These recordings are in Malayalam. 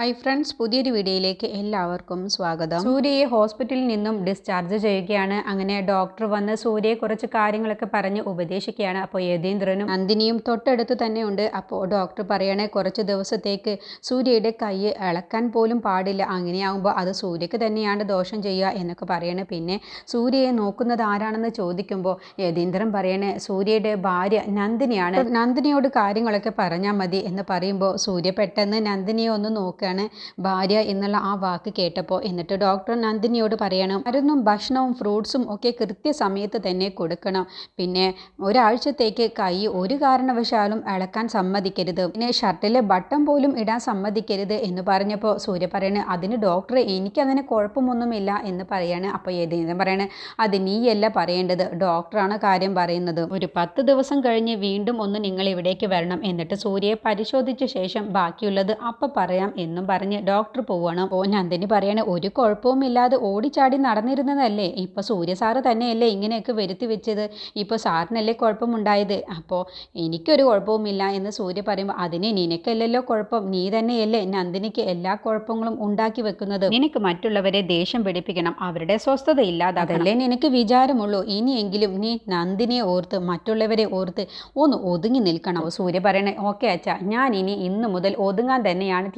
ഹായ് ഫ്രണ്ട്സ് പുതിയൊരു വീഡിയോയിലേക്ക് എല്ലാവർക്കും സ്വാഗതം. സൂര്യയെ ഹോസ്പിറ്റലിൽ നിന്നും ഡിസ്ചാർജ് ചെയ്യുകയാണ്. അങ്ങനെ ഡോക്ടർ വന്ന് സൂര്യയെ കുറച്ച് കാര്യങ്ങളൊക്കെ പറഞ്ഞ് ഉപദേശിക്കുകയാണ്. അപ്പോൾ യതീന്ദ്രനും നന്ദിനിയും തൊട്ടടുത്ത് തന്നെ ഉണ്ട്. അപ്പോൾ ഡോക്ടർ പറയണേ കുറച്ച് ദിവസത്തേക്ക് സൂര്യയുടെ കൈ ഇളക്കാൻ പോലും പാടില്ല. അങ്ങനെയാകുമ്പോൾ അത് സൂര്യക്ക് തന്നെയാണ് ദോഷം ചെയ്യുക എന്നൊക്കെ പറയണേ. പിന്നെ സൂര്യയെ നോക്കുന്നത് ആരാണെന്ന് ചോദിക്കുമ്പോൾ യതീന്ദ്രൻ പറയണേ സൂര്യയുടെ ഭാര്യ നന്ദിനിയാണ്. നന്ദിനിയോട് കാര്യങ്ങളൊക്കെ പറഞ്ഞാൽ മതി എന്ന് പറയുമ്പോൾ സൂര്യ പെട്ടെന്ന് നന്ദിനിയെ ഒന്ന് നോക്കുകയാണ് ഭാര്യ എന്നുള്ള ആ വാക്ക് കേട്ടപ്പോൾ എന്നിട്ട് ഡോക്ടർ നന്ദിനിയോട് പറയണം മരുന്നും ഭക്ഷണവും ഫ്രൂട്ട്സും ഒക്കെ കൃത്യസമയത്ത് തന്നെ കൊടുക്കണം. പിന്നെ ഒരാഴ്ചത്തേക്ക് കൈ ഒരു കാരണവശാലും ഇളക്കാൻ സമ്മതിക്കരുത്. പിന്നെ ഷർട്ടിൽ ബട്ടൺ പോലും ഇടാൻ സമ്മതിക്കരുത് എന്ന് പറഞ്ഞപ്പോൾ സൂര്യ പറയണേ അതിന് ഡോക്ടർ എനിക്കതിന് കുഴപ്പമൊന്നുമില്ല എന്ന് പറയാണ്. അപ്പോൾ ഏതെങ്കിലും പറയണേ അത് നീയല്ല പറയേണ്ടത്. ഡോക്ടറാണ് കാര്യം പറയുന്നത്. ഒരു പത്ത് ദിവസം കഴിഞ്ഞ് വീണ്ടും ഒന്ന് നിങ്ങൾ ഇവിടേക്ക് വരണം എന്നിട്ട് സൂര്യയെ പരിശോധിച്ച ശേഷം ബാക്കിയുള്ളത് അപ്പം പറയാം എന്നും പറഞ്ഞ് ഡോക്ടർ പോവണം. ഓ നന്ദിനി പറയണേ ഒരു കുഴപ്പവും ഇല്ലാതെ ഓടിച്ചാടി നടന്നിരുന്നതല്ലേ? ഇപ്പൊ സൂര്യ സാറ് തന്നെയല്ലേ ഇങ്ങനെയൊക്കെ വരുത്തി വെച്ചത്. ഇപ്പൊ സാറിനല്ലേ കുഴപ്പമുണ്ടായത്? അപ്പോൾ എനിക്കൊരു കുഴപ്പവുമില്ല എന്ന് സൂര്യ പറയുമ്പോൾ അതിന് നിനക്കല്ലല്ലോ കുഴപ്പം. നീ തന്നെയല്ലേ നന്ദിനിക്ക് എല്ലാ കുഴപ്പങ്ങളും ഉണ്ടാക്കി വെക്കുന്നത്. നിനക്ക് മറ്റുള്ളവരെ ദേഷ്യം പിടിപ്പിക്കണം. അവരുടെ സ്വസ്ഥത ഇല്ലാതാകല്ലേ നിനക്ക് വിചാരമുള്ളൂ? ഇനിയെങ്കിലും നീ നന്ദിനിയെ ഓർത്ത് മറ്റുള്ളവരെ ഓർത്ത് ഒന്ന് ഒതുങ്ങി നിൽക്കണം. സൂര്യ പറയണേ ഓക്കെ അച്ഛാ ഞാൻ ഇനി ഇന്ന് മുതൽ ഒതുങ്ങാൻ തന്നെയാണ്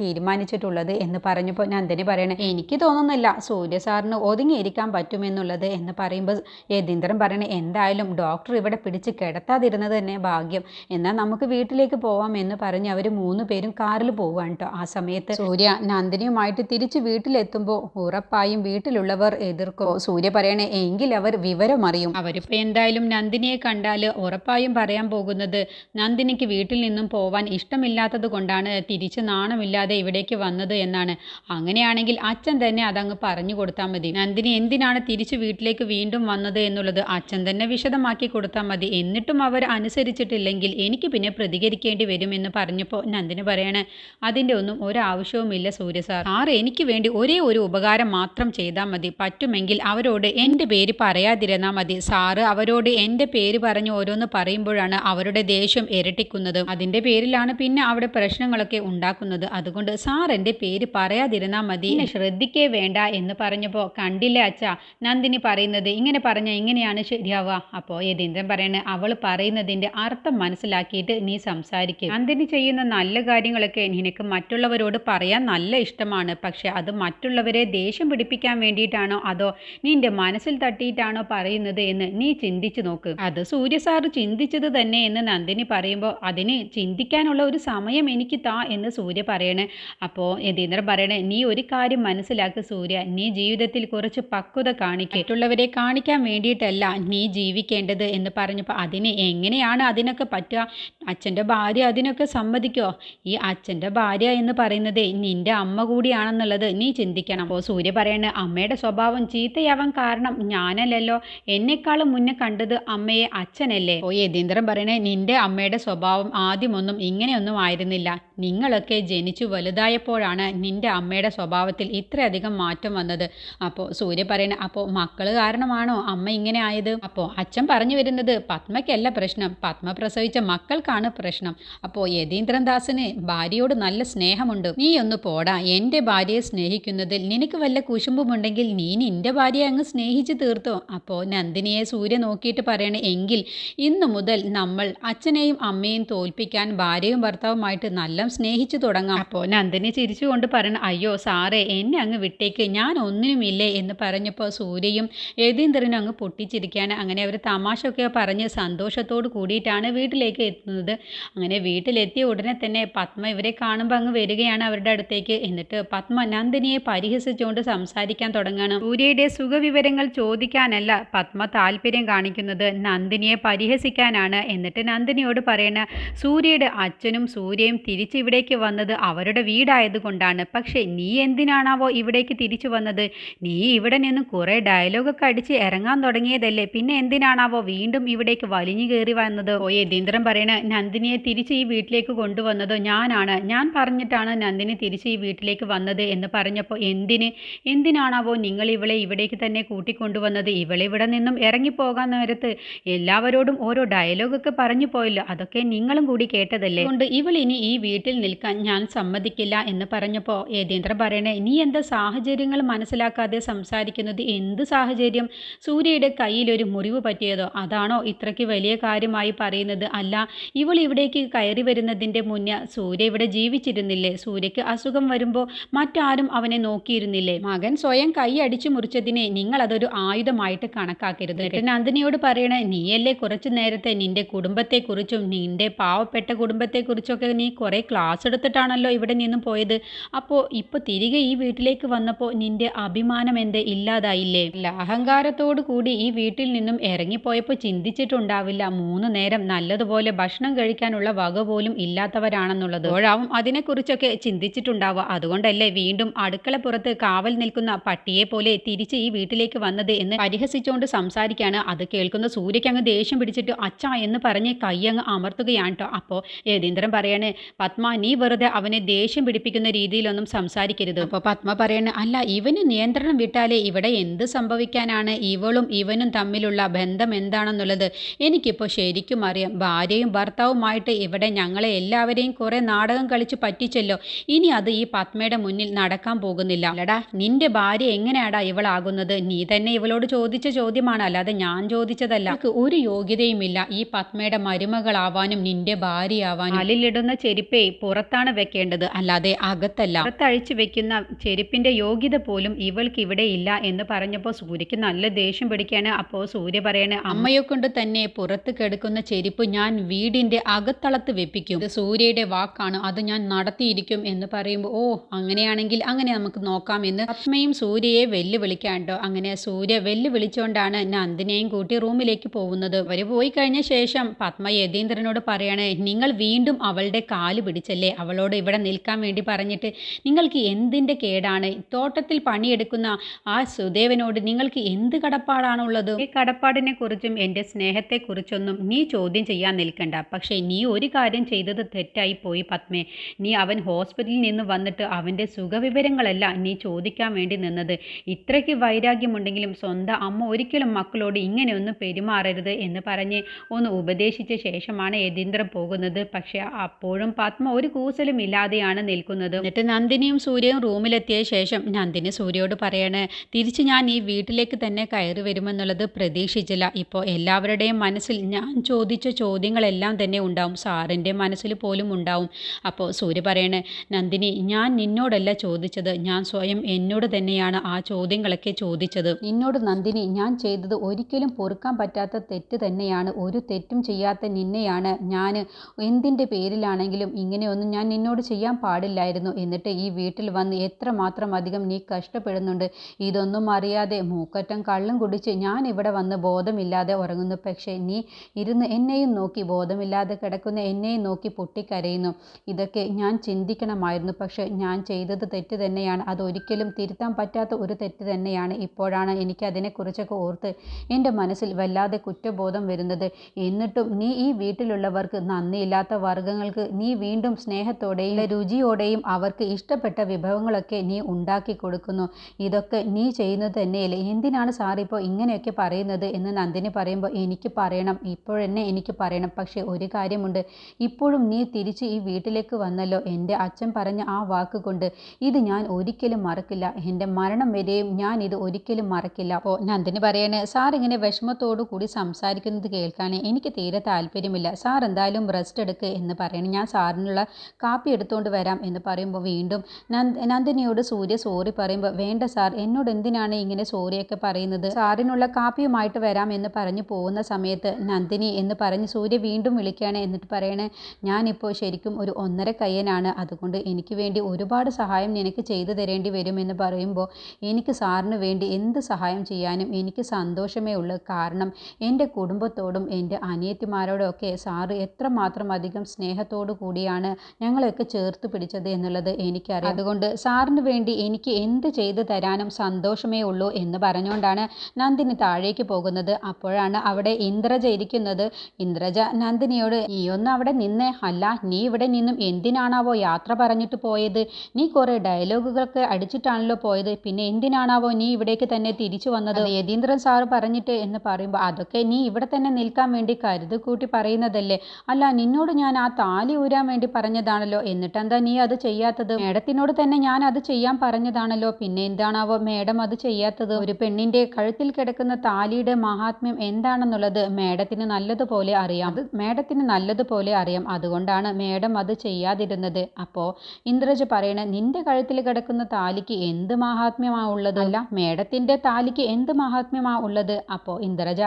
തീരുമാനിച്ചിട്ടുള്ളത് എന്ന് പറഞ്ഞപ്പോൾ നന്ദിനി പറയണേ എനിക്ക് തോന്നുന്നില്ല സൂര്യ സാറിന് ഒതുങ്ങിയിരിക്കാൻ പറ്റുമെന്നുള്ളത് എന്ന് പറയുമ്പോൾ യതീന്ദ്രൻ പറയണേ എന്തായാലും ഡോക്ടർ ഇവിടെ പിടിച്ച് കിടത്താതിരുന്നത് തന്നെ ഭാഗ്യം. എന്നാൽ നമുക്ക് വീട്ടിലേക്ക് പോവാം എന്ന് പറഞ്ഞ് അവർ മൂന്ന് പേരും കാറിൽ പോവാണ് കേട്ടോ ആ സമയത്ത് സൂര്യ നന്ദിനിയുമായിട്ട് തിരിച്ച് വീട്ടിലെത്തുമ്പോൾ ഉറപ്പായും വീട്ടിലുള്ളവർ എതിർക്കോ. സൂര്യ പറയണേ എങ്കിൽ അവർ വിവരം അറിയും. അവരിപ്പോൾ എന്തായാലും നന്ദിനിയെ കണ്ടാൽ ഉറപ്പായും പറയാൻ പോകുന്നത് നന്ദിനിക്ക് വീട്ടിൽ നിന്നും പോവാൻ ഇഷ്ടമില്ലാത്തത് കൊണ്ടാണ്. തിരിച്ച് നാണമില്ലാതെ ഇവിടേക്ക് വന്നത് എന്നാണ്. അങ്ങനെയാണെങ്കിൽ അച്ഛൻ തന്നെ അതങ്ങ് പറഞ്ഞു കൊടുത്താൽ മതി. നന്ദിനി എന്തിനാണ് തിരിച്ചു വീട്ടിലേക്ക് വീണ്ടും വന്നത് എന്നുള്ളത് അച്ഛൻ തന്നെ വിശദമാക്കി കൊടുത്താൽ മതി. എന്നിട്ടും അവർ അനുസരിച്ചിട്ടില്ലെങ്കിൽ എനിക്ക് പിന്നെ പ്രതികരിക്കേണ്ടി വരും എന്ന് പറഞ്ഞപ്പോൾ നന്ദിനി പറയാണ് അതിന്റെ ഒന്നും ഒരാവശ്യവുമില്ല സൂര്യ സാർ. സാർ എനിക്ക് വേണ്ടി ഒരേ ഒരു ഉപകാരം മാത്രം ചെയ്താൽ മതി. പറ്റുമെങ്കിൽ അവരോട് എന്റെ പേര് പറയാതിരുന്നാൽ മതി. സാറ് അവരോട് എന്റെ പേര് പറഞ്ഞ് ഓരോന്ന് പറയുമ്പോഴാണ് അവരുടെ ദേഷ്യം ഇരട്ടിക്കുന്നത്. അതിന്റെ പേരിലാണ് പിന്നെ അവിടെ പ്രശ്നങ്ങളൊക്കെ ഉണ്ടാക്കുന്നത്. അതുകൊണ്ട് സാർ എന്റെ പേര് പറയാതിരുന്നാൽ മതി. എന്നെ ശ്രദ്ധിക്കേ വേണ്ട എന്ന് പറഞ്ഞപ്പോൾ കണ്ടില്ല അച്ഛ? നന്ദിനി പറയുന്നത് ഇങ്ങനെ പറഞ്ഞാൽ ഇങ്ങനെയാണ് ശരിയാവുക. അപ്പോൾ യതീന്ദ്രൻ പറയണ അവൾ പറയുന്നതിന്റെ അർത്ഥം മനസ്സിലാക്കിയിട്ട് നീ സംസാരിക്കും. നന്ദിനി ചെയ്യുന്ന നല്ല കാര്യങ്ങളൊക്കെ നിനക്ക് മറ്റുള്ളവരോട് പറയാൻ നല്ല ഇഷ്ടമാണ്. പക്ഷെ അത് മറ്റുള്ളവരെ ദേഷ്യം പിടിപ്പിക്കാൻ വേണ്ടിയിട്ടാണോ അതോ നിന്റെ മനസ്സിൽ തട്ടിയിട്ടാണോ പറയുന്നത് എന്ന് നീ ചിന്തിച്ചു നോക്ക്. അത് സൂര്യ സാറ് ചിന്തിച്ചത് തന്നെ എന്ന് നന്ദിനി പറയുമ്പോൾ അതിന് ചിന്തിക്കാനുള്ള ഒരു സമയം എനിക്ക് താ എന്ന് സൂര്യ പറയണേ. അപ്പോൾ യതീന്ദ്രൻ പറയണേ നീ ഒരു കാര്യം മനസ്സിലാക്ക് സൂര്യ. നീ ജീവിതത്തിൽ കുറച്ച് പക്വത കാണിക്കുക മറ്റുള്ളവരെ കാണിക്കാൻ വേണ്ടിയിട്ടല്ല നീ ജീവിക്കേണ്ടത് എന്ന് പറഞ്ഞപ്പോൾ അതിന് എങ്ങനെയാണ് അതിനൊക്കെ പറ്റുക? അച്ഛന്റെ ഭാര്യ അതിനൊക്കെ സമ്മതിക്കോ? ഈ അച്ഛന്റെ ഭാര്യ എന്ന് പറയുന്നത് നിന്റെ അമ്മ കൂടിയാണെന്നുള്ളത് നീ ചിന്തിക്കണം. അപ്പോൾ സൂര്യ പറയണ അമ്മയുടെ സ്വഭാവം ചീത്തയാവാൻ കാരണം ഞാനല്ലല്ലോ. എന്നെക്കാളും മുന്നേ കണ്ടത് അമ്മയെ അച്ഛനല്ലേ? ഓ യതീന്ദ്രൻ പറയണേ നിന്റെ അമ്മയുടെ സ്വഭാവം ആദ്യമൊന്നും ഇങ്ങനെയൊന്നും ആയിരുന്നില്ല. നിങ്ങളൊക്കെ ജനിച്ചു വലുതായപ്പോഴാണ് നിന്റെ അമ്മയുടെ സ്വഭാവത്തിൽ ഇത്രയധികം മാറ്റം വന്നത്. അപ്പോൾ സൂര്യ പറയുന്നത് അപ്പോൾ മക്കൾ കാരണമാണോ അമ്മ ഇങ്ങനെ ആയത്? അപ്പോൾ അച്ഛൻ പറഞ്ഞു വരുന്നത് പത്മയ്ക്കല്ല പ്രശ്നം. പത്മ പ്രസവിച്ച മക്കൾക്കാണ് പ്രശ്നം. അപ്പോൾ യതീന്ദ്രൻ ദാസിന് ഭാര്യയോട് നല്ല സ്നേഹമുണ്ട്. നീ ഒന്ന് പോടാ. എന്റെ ഭാര്യയെ സ്നേഹിക്കുന്നതിൽ നിനക്ക് വല്ല കുശുമ്പുമുണ്ടെങ്കിൽ നീ നിന്റെ ഭാര്യയെ അങ്ങ് സ്നേഹിച്ച് തീർത്തോ. അപ്പോൾ നന്ദിനിയെ സൂര്യ നോക്കിയിട്ട് പറയണ എങ്കിൽ ഇന്നു മുതൽ നമ്മൾ അച്ഛനെയും അമ്മയും തോൽപ്പിക്കാൻ ഭാര്യയും ഭർത്താവുമായിട്ട് നല്ല സ്നേഹിച്ചു തുടങ്ങാം. അപ്പോൾ നന്ദിനി ചിരിച്ചുകൊണ്ട് പറയണം അയ്യോ സാറേ എന്നെ അങ്ങ് വിട്ടേക്ക് ഞാൻ ഒന്നിനുമില്ലേ? എന്ന് പറഞ്ഞപ്പോൾ സൂര്യയും യതീന്ദ്രനും അങ്ങ് പൊട്ടിച്ചിരിക്കുകയാണ്. അങ്ങനെ അവർ തമാശയൊക്കെ പറഞ്ഞ് സന്തോഷത്തോട് കൂടിയിട്ടാണ് വീട്ടിലേക്ക് എത്തുന്നത്. അങ്ങനെ വീട്ടിലെത്തിയ ഉടനെ തന്നെ പത്മ ഇവരെ കാണുമ്പോൾ അങ്ങ് വരികയാണ് അവരുടെ അടുത്തേക്ക്. എന്നിട്ട് പത്മ നന്ദിനിയെ പരിഹസിച്ചുകൊണ്ട് സംസാരിക്കാൻ തുടങ്ങുകയാണ്. സൂര്യയുടെ സുഖവിവരങ്ങൾ ചോദിക്കാനല്ല പത്മ താല്പര്യം കാണിക്കുന്നത്. നന്ദിനിയെ പരിഹസിക്കാനാണ്. എന്നിട്ട് നന്ദിനിയോട് പറയണ സൂര്യയുടെ അച്ഛനും സൂര്യയും തിരിച്ചിവിടേക്ക് വന്നത് അവരുടെ വീടായതുകൊണ്ടാണ് പക്ഷേ നീ എന്തിനാണാവോ ഇവിടേക്ക് തിരിച്ചു വന്നത്? നീ ഇവിടെ നിന്ന് കുറേ ഡയലോഗൊക്കെ അടിച്ച് ഇറങ്ങാൻ തുടങ്ങിയതല്ലേ. പിന്നെ എന്തിനാണാവോ വീണ്ടും ഇവിടേക്ക് വലിഞ്ഞു കയറി വന്നത്? ഓ യതീന്ദ്രൻ പറയണ നന്ദിനിയെ തിരിച്ച് ഈ വീട്ടിലേക്ക് കൊണ്ടുവന്നതോ ഞാനാണ്. ഞാൻ പറഞ്ഞിട്ടാണ് നന്ദിനി തിരിച്ച് ഈ വീട്ടിലേക്ക് വന്നത് എന്ന് പറഞ്ഞപ്പോൾ എന്തിന്? എന്തിനാണാവോ നിങ്ങൾ ഇവളെ ഇവിടേക്ക് തന്നെ കൂട്ടിക്കൊണ്ടുവന്നത്? ഇവളെ ഇവിടെ നിന്നും ഇറങ്ങിപ്പോകാൻ നേരത്ത് എല്ലാവരോടും ഓരോ ഡയലോഗൊക്കെ പറഞ്ഞു പോയല്ലോ. അതൊക്കെ നിങ്ങളും കൂടി കേട്ടതല്ലേ? അതുകൊണ്ട് ഇവളിനി ഈ വീട്ടിൽ നിൽക്കാൻ ഞാൻ സമ്മതിക്കില്ല എന്ന് പറഞ്ഞപ്പോൾ യതീന്ദ്രൻ പറയണേ നീ എന്താ സാഹചര്യങ്ങൾ മനസ്സിലാക്കാതെ സംസാരിക്കുന്നത്? എന്ത് സാഹചര്യം? സൂര്യയുടെ കയ്യിലൊരു മുറിവ് പറ്റിയതോ? അതാണോ ഇത്രയ്ക്ക് വലിയ കാര്യമായി പറയുന്നത്? അല്ല ഇവൾ ഇവിടേക്ക് കയറി വരുന്നതിന്റെ മുന്നേ സൂര്യ ഇവിടെ ജീവിച്ചിരുന്നില്ലേ? സൂര്യക്ക് അസുഖം വരുമ്പോൾ മറ്റാരും അവനെ നോക്കിയിരുന്നില്ലേ? മകൻ സ്വയം കൈ അടിച്ചു മുറിച്ചതിനെ നിങ്ങൾ അതൊരു ആയുധമായിട്ട് കണക്കാക്കരുത്. എന്നിട്ട് നന്ദിനിയോട് പറയണേ നീയല്ലേ കുറച്ചു നേരത്തെ നിന്റെ കുടുംബത്തെക്കുറിച്ചും നിന്റെ പാവപ്പെട്ട കുടുംബത്തെക്കുറിച്ചൊക്കെ നീ കുറേ ക്ലാസ് എടുത്തിട്ടാണല്ലോ ഇവിടെ നിന്നും പോയത്. അപ്പോൾ ഇപ്പോൾ തിരികെ ഈ വീട്ടിലേക്ക് വന്നപ്പോൾ നിന്റെ അഭിമാനം എന്തേ? ഇല്ലാതായില്ലേ? അഹങ്കാരത്തോടു കൂടി ഈ വീട്ടിൽ നിന്നും ഇറങ്ങിപ്പോയപ്പോൾ ചിന്തിച്ചിട്ടുണ്ടാവില്ല. മൂന്ന് നേരം നല്ലതുപോലെ ഭക്ഷണം കഴിക്കാനുള്ള വക പോലും ഇല്ലാത്തവരാണെന്നുള്ളത്. ഓഴാവും അതിനെക്കുറിച്ചൊക്കെ ചിന്തിച്ചിട്ടുണ്ടാവുക. അതുകൊണ്ടല്ലേ വീണ്ടും അടുക്കള പുറത്ത് കാവൽ നിൽക്കുന്ന പട്ടിയെ പോലെ തിരിച്ച് ഈ വീട്ടിലേക്ക് വന്നത് എന്ന് പരിഹസിച്ചുകൊണ്ട് സംസാരിക്കാണ്. അത് കേൾക്കുന്ന സൂര്യയ്ക്ക് അങ്ങ് ദേഷ്യം പിടിച്ചിട്ട് അച്ഛ എന്ന് പറഞ്ഞ് കൈ അങ്ങ് അമർത്തുകയാണ് കേട്ടോ അപ്പോൾ യതീന്ദ്രൻ പറയാണ് പത്മ നീ വെറുതെ അവനെ ദേഷ്യം പിടിപ്പിക്കുന്ന രീതിയിലൊന്നും സംസാരിക്കരുത്. അപ്പോൾ പത്മ പറയണ അല്ല ഇവന് നിയന്ത്രണം വിട്ടാലേ ഇവിടെ എന്ത് സംഭവിക്കാനാണ്? ഇവളും ഇവനും തമ്മിലുള്ള ബന്ധം എന്താണെന്നുള്ളത് എനിക്കിപ്പോൾ ശരിക്കും അറിയാം. ഭാര്യയും ഭർത്താവുമായിട്ട് ഇവിടെ ഞങ്ങളെ എല്ലാവരെയും കുറേ നാടകം കളിച്ച് പറ്റിച്ചല്ലോ. ഇനി അത് ഈ പത്മയുടെ മുന്നിൽ നടക്കാൻ പോകുന്നില്ല. അല്ലടാ നിന്റെ ഭാര്യ എങ്ങനെയാടാ ഇവളാകുന്നത്? നീ തന്നെ ഇവളോട് ചോദിച്ച ചോദ്യമാണ്. അല്ലാതെ ഞാൻ ചോദിച്ചതല്ല. ഒരു യോഗ്യതയുമില്ല. ഈ പത്മയുടെ മരുമകളാവാനും നിന്റെ ഭാര്യയാവാനും. അലിലിടുന്ന ചെരുപ്പേ പുറത്താണ് വെക്കേണ്ടത്. അല്ലാതെ അകത്തല്ല. അകത്തഴിച്ചു വെക്കുന്ന ചെരുപ്പിന്റെ യോഗ്യത പോലും ഇവൾക്ക് ഇവിടെ ഇല്ല എന്ന് പറഞ്ഞപ്പോൾ സൂര്യക്ക് നല്ല ദേഷ്യം പിടിക്കാണ്. അപ്പോൾ സൂര്യ പറയാണ് അമ്മയെ കൊണ്ട് തന്നെ പുറത്ത് കിടക്കുന്ന ചെരുപ്പ് ഞാൻ വീടിന്റെ അകത്തളത്ത് വെപ്പിക്കും. ഇത് സൂര്യയുടെ വാക്കാണ് അത് ഞാൻ നടത്തിയിരിക്കും എന്ന് പറയുമ്പോൾ ഓ അങ്ങനെയാണെങ്കിൽ അങ്ങനെ നമുക്ക് നോക്കാം എന്ന് പത്മയും സൂര്യയെ വെല്ലുവിളിക്കാണ്ടോ? അങ്ങനെ സൂര്യ വെല്ലുവിളിച്ചുകൊണ്ടാണ് നന്ദിനെയും കൂട്ടി റൂമിലേക്ക് പോകുന്നത്. അവർ പോയി കഴിഞ്ഞ ശേഷം പത്മ യതീന്ദ്രനോട് പറയണേ നിങ്ങൾ വീണ്ടും അവളുടെ കാൽ പിടിച്ചല്ലേ? അവളോട് ഇവിടെ നിൽക്കാൻ വേണ്ടി പറഞ്ഞിട്ട് നിങ്ങൾക്ക് എന്തിന്റെ കേടാണ്? തോട്ടത്തിൽ പണിയെടുക്കുന്ന ആ സുദേവനോട് നിങ്ങൾക്ക് എന്ത് കടപ്പാടാണുള്ളത്? ഈ കടപ്പാടിനെ കുറിച്ചും എന്റെ സ്നേഹത്തെക്കുറിച്ചൊന്നും നീ ചോദ്യം ചെയ്യാൻ നിൽക്കണ്ട. പക്ഷേ നീ ഒരു കാര്യം ചെയ്തത് തെറ്റായി പോയി പത്മേ. നീ അവൻ ഹോസ്പിറ്റലിൽ നിന്ന് വന്നിട്ട് അവന്റെ സുഖവിവരങ്ങളല്ല നീ ചോദിക്കാൻ വേണ്ടി നിന്നത്. ഇത്രയ്ക്ക് വൈരാഗ്യമുണ്ടെങ്കിലും സ്വന്തം അമ്മ ഒരിക്കലും മക്കളോട് ഇങ്ങനെയൊന്നും പെരുമാറരുത് എന്ന് പറഞ്ഞ് ഒന്ന് ഉപദേശിച്ച ശേഷമാണ് യതീന്ദ്രൻ പോകുന്നത്. പക്ഷേ അപ്പോഴും പത്മ ഒരു കൂസലും ഇല്ലാതെയാണ് നിൽക്കുന്നത്. എന്നിട്ട് നന്ദിനിയും സൂര്യയും റൂമിലെത്തിയ ശേഷം നന്ദിനി സൂര്യയോട് പറയാണ് തിരിച്ച് ഞാൻ ഈ വീട്ടിലേക്ക് തന്നെ കയറി വരുമെന്നുള്ളത് പ്രതീക്ഷിച്ചില്ല. ഇപ്പോൾ എല്ലാവരുടെയും മനസ്സിൽ ഞാൻ ചോദിച്ച ചോദ്യങ്ങളെല്ലാം തന്നെ ഉണ്ടാവും. സാറിന്റെ മനസ്സിൽ പോലും ഉണ്ടാവും. അപ്പോൾ സൂര്യ പറയണേ നന്ദിനി ഞാൻ നിന്നോടല്ല ചോദിച്ചത്. ഞാൻ സ്വയം എന്നോട് തന്നെയാണ് ആ ചോദ്യങ്ങളൊക്കെ ചോദിച്ചത്. നിന്നോട് നന്ദിനി ഞാൻ ചെയ്തത് ഒരിക്കലും പൊറുക്കാൻ പറ്റാത്ത തെറ്റ് തന്നെയാണ്. ഒരു തെറ്റും ചെയ്യാത്ത നിന്നെയാണ്. ഞാൻ എന്തിന്റെ പേരിലാണെങ്കിലും ഇങ്ങനെയൊന്നും ഞാൻ നിന്നോട് ചെയ്യാൻ പാടില്ലായിരുന്നു എന്നിട്ട് ഈ വീട്ടിൽ വന്ന് എത്ര മാത്രം അധികം നീ കഷ്ടപ്പെടുന്നുണ്ട്? ഇതൊന്നും അറിയാതെ മൂക്കറ്റം കള്ളും കുടിച്ച് ഞാൻ ഇവിടെ വന്ന് ബോധമില്ലാതെ ഉറങ്ങുന്നു. പക്ഷേ നീ ഇരുന്ന് എന്നെയും നോക്കി ബോധമില്ലാതെ കിടക്കുന്ന എന്നെയും നോക്കി പൊട്ടിക്കരയുന്നു. ഇതൊക്കെ ഞാൻ ചിന്തിക്കണമായിരുന്നു. പക്ഷേ ഞാൻ ചെയ്തത് തെറ്റ് തന്നെയാണ്. അതൊരിക്കലും തിരുത്താൻ പറ്റാത്ത ഒരു തെറ്റ് തന്നെയാണ്. ഇപ്പോഴാണ് എനിക്ക് അതിനെക്കുറിച്ചൊക്കെ ഓർത്ത് എന്റെ മനസ്സിൽ വല്ലാതെ കുറ്റബോധം വരുന്നത്. എന്നിട്ടും നീ ഈ വീട്ടിലുള്ളവർക്ക് നന്ദിയില്ലാത്ത വർഗങ്ങൾക്ക് നീ വീണ്ടും സ്നേഹത്തോടെയും രുചിയോടെയും അവർക്ക് ഇഷ്ടപ്പെട്ട വിഭവങ്ങളൊക്കെ നീ ഉണ്ടാക്കി കൊടുക്കുന്നു. ഇതൊക്കെ നീ ചെയ്യുന്നത് തന്നെയല്ലേ? എന്തിനാണ് സാർ ഇപ്പോൾ ഇങ്ങനെയൊക്കെ പറയുന്നത് എന്ന് നന്ദിനി പറയുമ്പോൾ എനിക്ക് പറയണം. ഇപ്പോഴെന്നെ എനിക്ക് പറയണം. പക്ഷേ ഒരു കാര്യമുണ്ട്. ഇപ്പോഴും നീ തിരിച്ച് ഈ വീട്ടിലേക്ക് വന്നല്ലോ. എന്റെ അച്ഛൻ പറഞ്ഞ ആ വാക്ക് കൊണ്ട് ഇത് ഞാൻ ഒരിക്കലും മറക്കില്ല. എന്റെ മരണം വരെയും ഞാൻ ഇത് ഒരിക്കലും മറക്കില്ല. അപ്പോൾ നന്ദിനി പറയണേ സാർ ഇങ്ങനെ വിഷമത്തോടു കൂടി സംസാരിക്കുന്നത് കേൾക്കാനേ എനിക്ക് തീരെ താല്പര്യമില്ല. സാർ എന്തായാലും റെസ്റ്റ് എടുക്കുക എന്ന് പറയണം. ഞാൻ സാറിനുള്ള കാപ്പി എടുത്തുകൊണ്ട് വരാം എന്ന് പറയുമ്പോൾ വീണ്ടും നന്ദ നന്ദിനിയോട് സൂര്യ സോറി പറയുമ്പോൾ വേണ്ട സാർ എന്നോട് എന്തിനാണ് ഇങ്ങനെ സോറിയൊക്കെ പറയുന്നത്? സാറിനുള്ള കാപ്പിയുമായിട്ട് വരാം എന്ന് പറഞ്ഞു പോകുന്ന സമയത്ത് നന്ദിനി എന്ന് പറഞ്ഞ് സൂര്യ വീണ്ടും വിളിക്കുകയാണ് എന്നിട്ട് പറയണേ ഞാനിപ്പോൾ ശരിക്കും ഒരു ഒന്നര കയ്യനാണ്. അതുകൊണ്ട് എനിക്ക് വേണ്ടി ഒരുപാട് സഹായം നിനക്ക് ചെയ്തു തരേണ്ടി വരുമെന്ന് പറയുമ്പോൾ എനിക്ക് സാറിന് വേണ്ടി എന്ത് സഹായം ചെയ്യാനും എനിക്ക് സന്തോഷമേ ഉള്ളൂ. കാരണം എന്റെ കുടുംബത്തോടും എന്റെ അനിയത്തിമാരോടും ഒക്കെ സാറ് എത്രമാത്രം അധികം സ്നേഹത്തോടു കൂടിയാണ് ഞങ്ങളെയൊക്കെ ചേർത്ത് പിടിച്ചത് എന്നുള്ളത് എനിക്കറിയാം. അതുകൊണ്ട് സാറിന് വേണ്ടി എനിക്ക് എന്ത് ചെയ്തു തരാനും സന്തോഷമേ ഉള്ളൂ എന്ന് പറഞ്ഞുകൊണ്ടാണ് നന്ദിനി താഴേക്ക് പോകുന്നത്. അപ്പോഴാണ് അവിടെ ഇന്ദ്രജ ഇരിക്കുന്നത്. ഇന്ദ്രജ നന്ദിനിയോട് നീ ഒന്ന് അവിടെ നിന്നേ. അല്ല നീ ഇവിടെ നിന്നും എന്തിനാണാവോ യാത്ര പറഞ്ഞിട്ട് പോയത്? നീ കുറേ ഡയലോഗുകൾക്ക് അടിച്ചിട്ടാണല്ലോ പോയത്. പിന്നെ എന്തിനാണാവോ നീ ഇവിടേക്ക് തന്നെ തിരിച്ചു വന്നത്? യതീന്ദ്രൻ സാറ് പറഞ്ഞിട്ട് എന്ന് പറയുമ്പോൾ അതൊക്കെ നീ ഇവിടെ തന്നെ നിൽക്കാൻ വേണ്ടി കരുത് കൂട്ടി പറയുന്നതല്ലേ? അല്ല നിന്നോട് ഞാൻ ആ താലി ഊരാൻ വേണ്ടി പറഞ്ഞതാണല്ലോ. എന്നിട്ടെന്താ നീ അത് അത് ചെയ്യാത്തത്? മേഡത്തിനോട് തന്നെ ഞാൻ അത് ചെയ്യാൻ പറഞ്ഞതാണല്ലോ. പിന്നെ എന്താണാവോ മേഡം അത് ചെയ്യാത്തത്? ഒരു പെണ്ണിന്റെ കഴുത്തിൽ കിടക്കുന്ന താലിയുടെ മഹാത്മ്യം എന്താണെന്നുള്ളത് മേഡത്തിന് നല്ലതുപോലെ അറിയാം. അത് മേഡത്തിന് നല്ലതുപോലെ അറിയാം. അതുകൊണ്ടാണ് മേഡം അത് ചെയ്യാതിരുന്നത്. അപ്പോൾ ഇന്ദ്രജ് പറയണ നിന്റെ കഴുത്തിൽ കിടക്കുന്ന താലിക്ക് എന്ത് മഹാത്മ്യമാ ഉള്ളത്? അല്ല മേഡത്തിന്റെ താലിക്ക് എന്ത് മഹാത്മ്യമാ ഉള്ളത്? അപ്പോൾ ഇന്ദ്രജ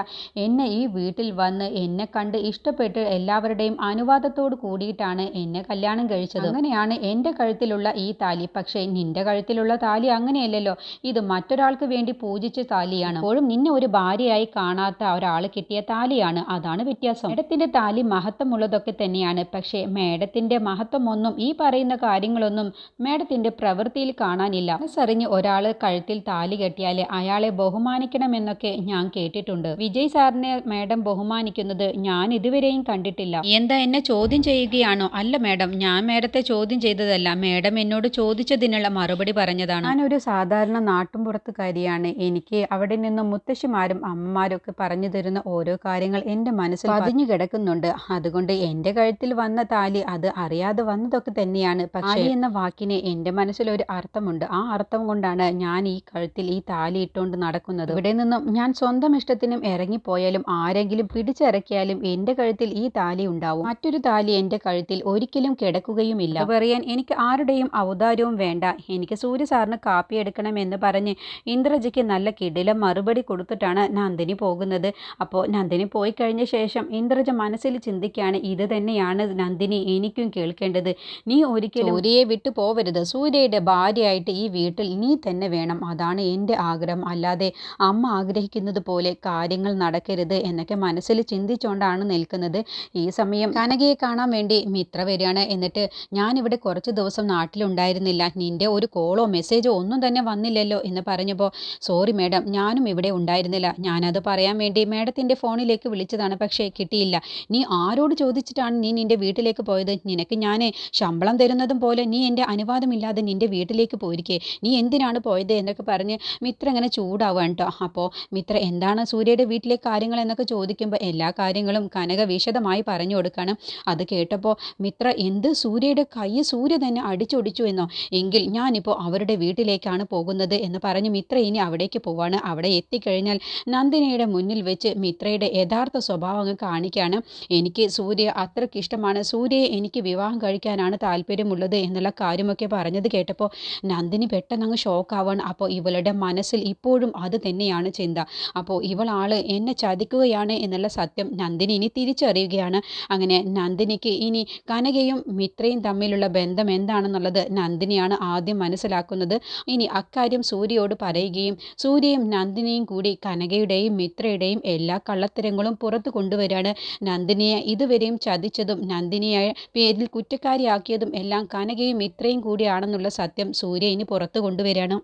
എന്നെ ഈ വീട്ടിൽ വന്ന് എന്നെ കണ്ട് ഇഷ്ടപ്പെട്ട് എല്ലാവരുടെയും അനുവാദത്തോട് കൂടിയിട്ടാണ് എന്നെ കല്യാണം കഴിച്ചത്. അങ്ങനെയാണ് എന്റെ കഴുത്തിലുള്ള ഈ താലി പക്ഷേ നിന്റെ കഴുത്തിലുള്ള താലി അങ്ങനെയല്ലല്ലോ. ഇത് മറ്റൊരാൾക്ക് വേണ്ടി പൂജിച്ച താലിയാണ്. അപ്പോഴും നിന്നെ ഒരു ഭാര്യയായി കാണാത്ത ഒരാൾ കിട്ടിയ താലിയാണ്. അതാണ് വ്യത്യാസം. മേഡത്തിന്റെ താലി മഹത്വമുള്ളതൊക്കെ തന്നെയാണ്. പക്ഷേ മേഡത്തിന്റെ മഹത്വമൊന്നും ഈ പറയുന്ന കാര്യങ്ങളൊന്നും മേഡത്തിന്റെ പ്രവൃത്തിയിൽ കാണാനില്ല. മനസ്സറിഞ്ഞ് ഒരാൾ കഴുത്തിൽ താലി കെട്ടിയാൽ അയാളെ ബഹുമാനിക്കണമെന്നൊക്കെ ഞാൻ കേട്ടിട്ടുണ്ട്. വിജയ് സാറിനെ മേഡം ബഹുമാനിക്കുന്നത് ഞാൻ ഇതുവരെയും കണ്ടിട്ടില്ല. എന്താ എന്നെ ചോദ്യം ചെയ്യുകയാണോ? അല്ല മേഡം ഞാൻ മേഡത്തെ ചോദ്യം ചെയ്തതല്ല മേഡം എന്നോട് ചോദിച്ചതിനുള്ള മറുപടി പറഞ്ഞതാണ്. ഞാനൊരു സാധാരണ നാട്ടുംപുറത്തുകാരിയാണ്. എനിക്ക് അവിടെ നിന്ന് മുത്തശ്ശിമാരും അമ്മമാരും ഒക്കെ പറഞ്ഞു തരുന്ന ഓരോ കാര്യങ്ങൾ എന്റെ മനസ്സിൽ പതിഞ്ഞു കിടക്കുന്നുണ്ട്. അതുകൊണ്ട് എന്റെ കഴുത്തിൽ വന്ന താലി അത് അറിയാതെ വന്നതൊക്കെ തന്നെയാണ്. പക്ഷേ എന്ന വാക്കിന് എന്റെ മനസ്സിൽ ഒരു അർത്ഥമുണ്ട്. ആ അർത്ഥം കൊണ്ടാണ് ഞാൻ ഈ കഴുത്തിൽ ഈ താലി ഇട്ടുകൊണ്ട് നടക്കുന്നത്. ഇവിടെ നിന്നും ഞാൻ സ്വന്തം ഇഷ്ടത്തിനും ഇറങ്ങിപ്പോയാലും ആരെങ്കിലും പിടിച്ചിറക്കിയാലും എന്റെ കഴുത്തിൽ ഈ താലി ഉണ്ടാവും. മറ്റൊരു താലി എന്റെ കഴുത്തിൽ ഒരിക്കലും കിടക്കുകയുമില്ല. പറയാൻ എനിക്ക് ആരുടെയും ഔദാര്യവും വേണ്ട. എനിക്ക് സൂര്യ സാറിന് കാപ്പി എടുക്കണമെന്ന് പറഞ്ഞ് ഇന്ദ്രജിക്ക് നല്ല കിടിലം മറുപടി കൊടുത്തിട്ടാണ് നന്ദിനി പോകുന്നത്. അപ്പോൾ നന്ദിനി പോയി കഴിഞ്ഞ ശേഷം ഇന്ദ്രജ മനസ്സിൽ ചിന്തിക്കുകയാണ് ഇത് തന്നെയാണ് നന്ദിനി എനിക്കും കേൾക്കേണ്ടത്. നീ ഒരിക്കലും സൂര്യയെ വിട്ടു പോവരുത്. സൂര്യയുടെ ഭാര്യയായിട്ട് ഈ വീട്ടിൽ നീ തന്നെ വേണം. അതാണ് എന്റെ ആഗ്രഹം. അല്ലാതെ അമ്മ ആഗ്രഹിക്കുന്നത് പോലെ കാര്യങ്ങൾ നടക്കരുത് എന്നൊക്കെ മനസ്സിൽ ചിന്തിച്ചുകൊണ്ടാണ് നിൽക്കുന്നത്. ഈ സമയം കനകയെ കാണാൻ വേണ്ടി മിത്ര വരികയാണ്. എന്നിട്ട് ഞാനിവിടെ കുറച്ച് ദിവസം നാട്ടിലുണ്ടായിരുന്നില്ല. നിന്റെ ഒരു കോളോ മെസ്സേജോ ഒന്നും തന്നെ വന്നില്ലല്ലോ എന്ന് പറഞ്ഞപ്പോൾ സോറി മാഡം ഞാനും ഇവിടെ ഉണ്ടായിരുന്നില്ല. ഞാനത് പറയാൻ വേണ്ടി മാഡത്തിന്റെ ഫോണിലേക്ക് വിളിച്ചതാണ് പക്ഷേ കിട്ടിയില്ല. നീ ആരോട് ചോദിച്ചിട്ടാണ് നീ നിന്റെ വീട്ടിലേക്ക് പോയത്? നിനക്ക് ഞാൻ ശമ്പളം തരുന്നതും പോലെ നീ എന്റെ അനുവാദമില്ലാതെ നിന്റെ വീട്ടിലേക്ക് പോയിരിക്കേ. നീ എന്തിനാണ് പോയത്? എന്നൊക്കെ പറഞ്ഞ് മിത്ര ഇങ്ങനെ ചൂടാവുകയാണ് കേട്ടോ അപ്പോൾ മിത്ര എന്താണ് സൂര്യയുടെ വീട്ടിലെ കാര്യങ്ങൾ? എന്നൊക്കെ ചോദിക്കുമ്പോൾ എല്ലാ കാര്യങ്ങളും കനക വിശദമായി പറഞ്ഞു കൊടുക്കുകയാണ് അത് കേട്ടപ്പോൾ മിത്ര എന്ത് സൂര്യയുടെ കൈ സൂര്യ തന്നെ അടിച്ചൊടിച്ചു എന്നോ? എങ്കിൽ ഞാനിപ്പോൾ അവരുടെ വീട്ടിലേക്കാണ് പോകുന്നത് എന്ന് പറഞ്ഞ് മിത്ര ഇനി അവിടേക്ക് പോവാണ്. അവിടെ എത്തിക്കഴിഞ്ഞാൽ നന്ദിനിയുടെ മുന്നിൽ വെച്ച് മിത്രയുടെ യഥാർത്ഥ സ്വഭാവങ്ങൾ കാണിക്കുകയാണ് എനിക്ക് സൂര്യ അത്രയ്ക്ക് ഇഷ്ടമാണ്. സൂര്യയെ എനിക്ക് വിവാഹം കഴിക്കാനാണ് താല്പര്യമുള്ളത് എന്നുള്ള കാര്യമൊക്കെ പറഞ്ഞത് കേട്ടപ്പോൾ നന്ദിനി പെട്ടെന്ന് അങ്ങ് ഷോക്കാവാണ് അപ്പോൾ ഇവളുടെ മനസ്സിൽ ഇപ്പോഴും അത് തന്നെയാണ് ചിന്ത. അപ്പോൾ ഇവളാൾ എന്നെ ചതിക്കുകയാണ് എന്നുള്ള സത്യം നന്ദിനി ഇനി തിരിച്ചറിയുകയാണ്. അങ്ങനെ നന്ദിനിക്ക് ഇനി കനകയും മിത്രയും തമ്മിലുള്ള ബന്ധം എന്താണെന്നുള്ളത് നന്ദിനിയാണ് ആദ്യം മനസ്സിലാക്കുന്നത്. ഇനി അക്കാര്യം സൂര്യയോട് പറയുകയും സൂര്യയും നന്ദിനിയും കൂടി കനകയുടെയും മിത്രയുടെയും എല്ലാ കള്ളത്തരങ്ങളും പുറത്തു കൊണ്ടുവരാണ്. നന്ദിനിയെ ഇതുവരെയും ചതിച്ചതും നന്ദിനിയെ പേരിൽ കുറ്റക്കാരിയാക്കിയതും എല്ലാം കനകയും മിത്രയും കൂടിയാണെന്നുള്ള സത്യം സൂര്യ ഇനി പുറത്തു കൊണ്ടുവരികയാണ്.